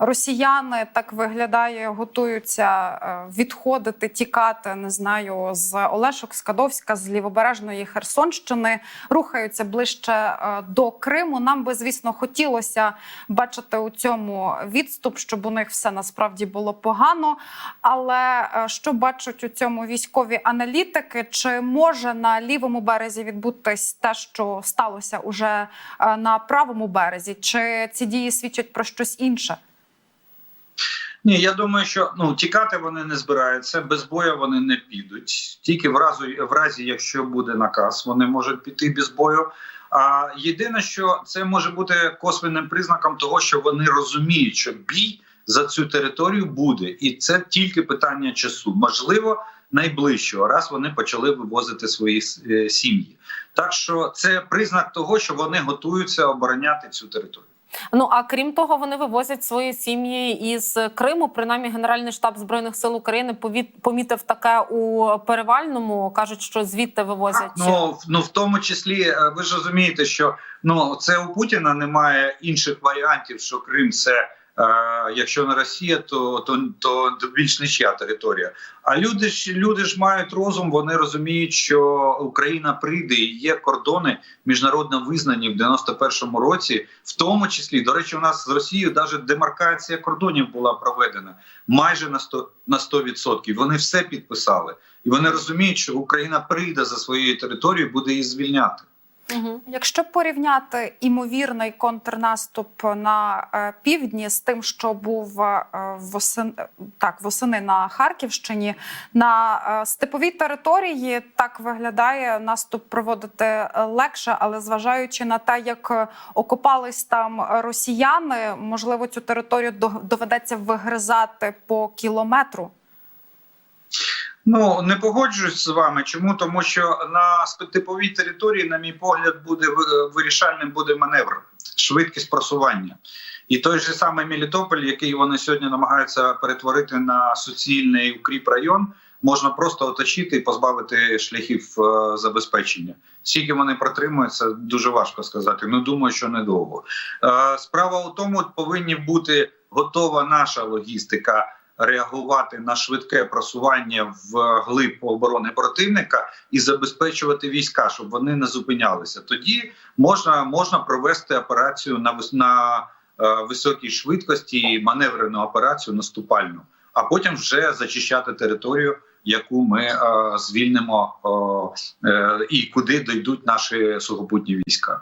Росіяни так виглядає, готуються е, відходити, тікати. Не знаю, з Олешок, з Кадовська, з лівобережної Херсонщини, рухаються ближче е, до Криму. Нам би, звісно, хотілося бачити у цьому відступ, щоб у них все насправді було погано. Але е, що бачать у цьому військові аналітики? Чи може на лівому березі відбутись те, що сталося уже на правому березі? Чи ці дії свідчать про щось інше? Ні, я думаю, що ну тікати вони не збираються, без бою вони не підуть. Тільки в разі, в разі, якщо буде наказ, вони можуть піти без бою. А єдине, що це може бути косвенним признаком того, що вони розуміють, що бій за цю територію буде, і це тільки питання часу. Можливо, найближчого раз вони почали вивозити свої е, сім'ї. Так що це признак того, що вони готуються обороняти цю територію. Ну а крім того, вони вивозять свої сім'ї із Криму. Принаймні, Генеральний штаб збройних сил України помітив таке у перевальному. кажуть, що звідти вивозять. Ну, ну в тому числі, е, ви ж розумієте, що ну це у Путіна немає інших варіантів, що Крим це. Якщо не Росія, то, то, то більш нічия територія. А люди ж люди ж мають розум. Вони розуміють, що Україна прийде і є кордони міжнародно визнані в 91-му році, в тому числі до речі, у нас з Росією навіть демаркація кордонів була проведена майже на 100%. на 100%. Вони все підписали, і вони розуміють, що Україна прийде за своєю територією, буде її звільняти. Якщо порівняти імовірний контрнаступ на е, півдні з тим, що був е, восени, так, восени на Харківщині, на е, степовій території так виглядає наступ проводити легше, але зважаючи на те, як окопались там росіяни, можливо, цю територію до- доведеться вигризати по кілометру. Ну не погоджуюсь з вами. Чому тому, що на степовій території, на мій погляд, буде вирішальним буде маневр, швидкість просування. І той же самий Мелітополь, який вони сьогодні намагаються перетворити на суцільний укріп район, можна просто оточити і позбавити шляхів е, забезпечення. Скільки вони протримуються, дуже важко сказати. Ну думаю, що недовго. Е, справа у тому, повинні бути готова наша логістика реагувати на швидке просування в глиб оборони противника і забезпечувати війська, щоб вони не зупинялися. Тоді можна, можна провести операцію на на е, високій швидкості, маневрену операцію наступальну, а потім вже зачищати територію, яку ми е, звільнимо е, е, і куди дійдуть наші сухопутні війська.